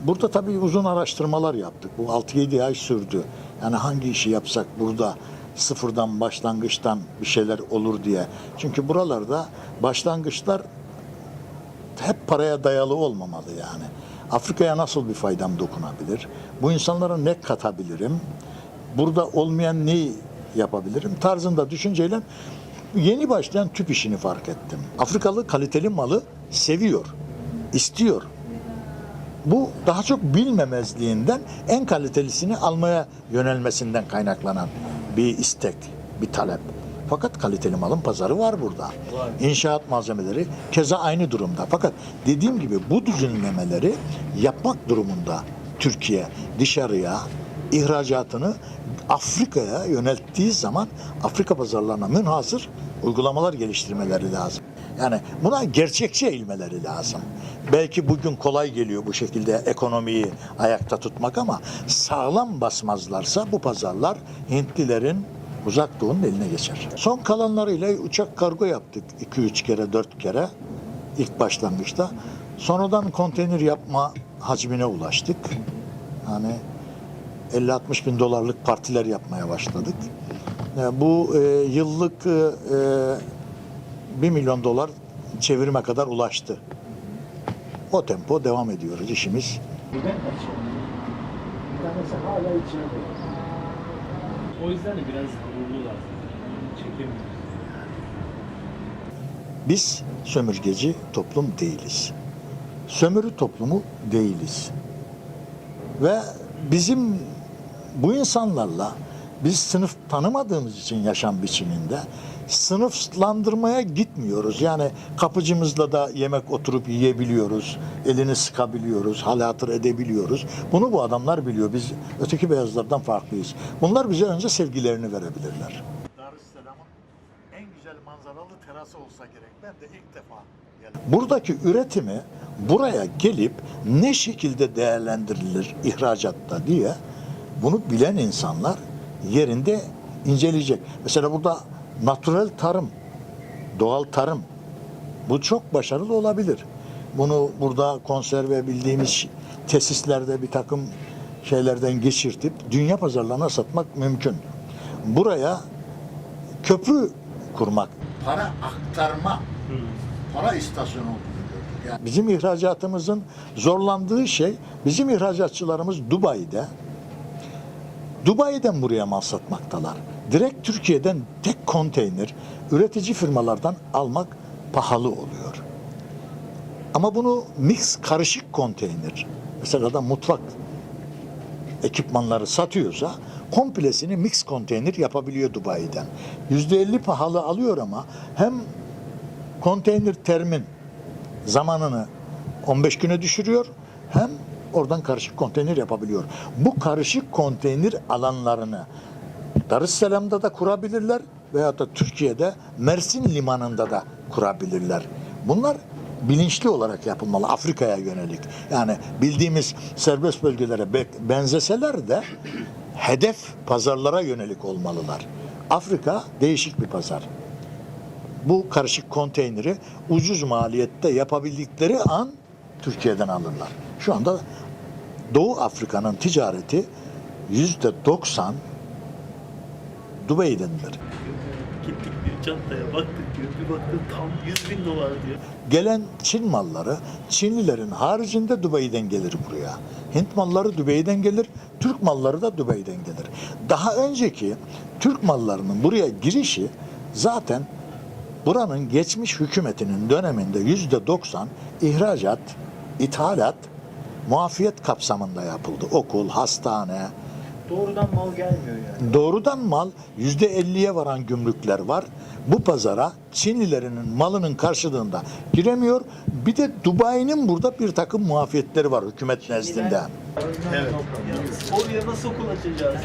Burada tabii uzun araştırmalar yaptık. Bu 6-7 ay sürdü. Yani hangi işi yapsak burada sıfırdan başlangıçtan bir şeyler olur diye. Çünkü buralarda başlangıçlar hep paraya dayalı olmamalı yani. Afrika'ya nasıl bir faydam dokunabilir? Bu insanlara ne katabilirim? Burada olmayan neyi yapabilirim? Tarzında düşünceyle yeni başlayan tüp işini fark ettim. Afrikalı kaliteli malı seviyor, istiyor. Bu daha çok bilmemezliğinden en kalitelisini almaya yönelmesinden kaynaklanan bir istek, bir talep. Fakat kaliteli malın pazarı var burada. İnşaat malzemeleri keza aynı durumda. Fakat dediğim gibi bu düzenlemeleri yapmak durumunda Türkiye dışarıya ihracatını Afrika'ya yönelttiği zaman Afrika pazarlarına münhasır uygulamalar geliştirmeleri lazım. Yani buna gerçekçi eğilmeleri lazım. Belki bugün kolay geliyor bu şekilde ekonomiyi ayakta tutmak ama sağlam basmazlarsa bu pazarlar Hintlilerin uzak doğunun eline geçer. Son kalanlarıyla uçak kargo yaptık 2-3 kere 4 kere ilk başlangıçta. Sonradan konteyner yapma hacmine ulaştık. Yani 50-60 bin dolarlık partiler yapmaya başladık. E, Bu e, yıllık e, 1 milyon dolar çevirime kadar ulaştı. O tempo devam ediyoruz işimiz. O yüzden de biraz gururlular. Çekemiyoruz. Biz sömürgeci toplum değiliz. Sömürü toplumu değiliz. Ve bizim bu insanlarla biz sınıf tanımadığımız için yaşam biçiminde sınıflandırmaya gitmiyoruz. Yani kapıcımızla da yemek oturup yiyebiliyoruz, elini sıkabiliyoruz, hal hatır edebiliyoruz. Bunu bu adamlar biliyor. Biz öteki beyazlardan farklıyız. Bunlar bize önce sevgilerini verebilirler. Darüsselam'ın en güzel manzaralı terası olsa gerek. Ben de ilk defa Buradaki üretimi buraya gelip ne şekilde değerlendirilir ihracatta diye bunu bilen insanlar yerinde inceleyecek. Mesela burada natürel tarım, doğal tarım bu çok başarılı olabilir. Bunu burada konserve bildiğimiz tesislerde bir takım şeylerden geçirtip dünya pazarlarına satmak mümkün. Buraya köprü kurmak, para aktarma, para istasyonu. Yani bizim ihracatımızın zorlandığı şey, bizim ihracatçılarımız Dubai'de, Dubai'den buraya mal satmaktalar. Direkt Türkiye'den tek konteyner üretici firmalardan almak pahalı oluyor. Ama bunu mix karışık konteyner, mesela da mutfak ekipmanları satıyorsa komplesini mix konteyner yapabiliyor Dubai'den. %50 pahalı alıyor ama hem konteyner termin zamanını 15 güne düşürüyor hem oradan karışık konteyner yapabiliyor. Bu karışık konteyner alanlarını Darüsselam'da da kurabilirler veyahut da Türkiye'de Mersin limanında da kurabilirler. Bunlar bilinçli olarak yapılmalı Afrika'ya yönelik. Yani bildiğimiz serbest bölgelere be- benzeseler de hedef pazarlara yönelik olmalılar. Afrika değişik bir pazar. Bu karışık konteyneri ucuz maliyette yapabildikleri an Türkiye'den alırlar. Şu anda Doğu Afrika'nın ticareti yüzde 90 Dubai'dendir. Gittik bir çantaya baktık diyor. Bir baktık tam 100 bin dolar diyor. Gelen Çin malları Çinlilerin haricinde Dubai'den gelir buraya. Hint malları Dubai'den gelir, Türk malları da Dubai'den gelir. Daha önceki Türk mallarının buraya girişi zaten buranın geçmiş hükümetinin döneminde yüzde 90 ihracat, ithalat, muafiyet kapsamında yapıldı. Okul, hastane, Doğrudan mal gelmiyor yani. Doğrudan mal yüzde 50'ye varan gümrükler var. Bu pazara Çinlilerinin malının karşılığında giremiyor. Bir de Dubai'nin burada bir takım muafiyetleri var hükümet nezdinde. Evet. Oraya nasıl okul açacağız?